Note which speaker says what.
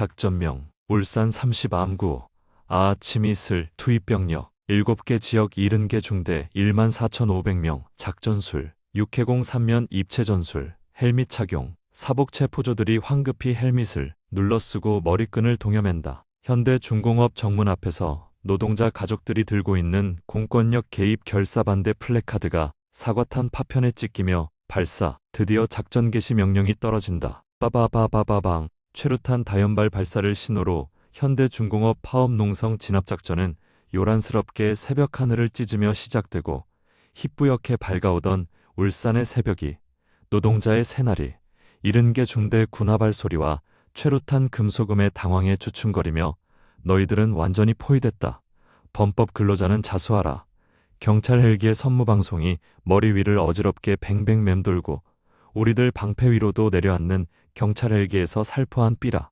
Speaker 1: 작전명 울산 30암구 아치미슬 투입병력 7개 지역 70개 중대 1만 4,500명 작전술 육해공 3면 입체 전술 헬멧 착용 사복 체 포조들이 황급히 헬멧을 눌러쓰고 머리끈을 동여맨다. 현대 중공업 정문 앞에서 노동자 가족들이 들고 있는 공권력 개입 결사 반대 플래카드가 사과탄 파편에 찍히며 발사 드디어 작전 개시 명령이 떨어진다. 빠바바바바방 최루탄 다연발 발사를 신호로 현대 중공업 파업 농성 진압 작전은 요란스럽게 새벽 하늘을 찢으며 시작되고 희뿌옇게 밝아오던 울산의 새벽이 노동자의 새날이 이른 개 중대 군화발 소리와 최루탄 금소금의 당황에 주춤거리며 너희들은 완전히 포위됐다. 범법 근로자는 자수하라. 경찰 헬기의 선무방송이 머리 위를 어지럽게 뱅뱅 맴돌고 우리들 방패 위로도 내려앉는 경찰 헬기에서 살포한 삐라.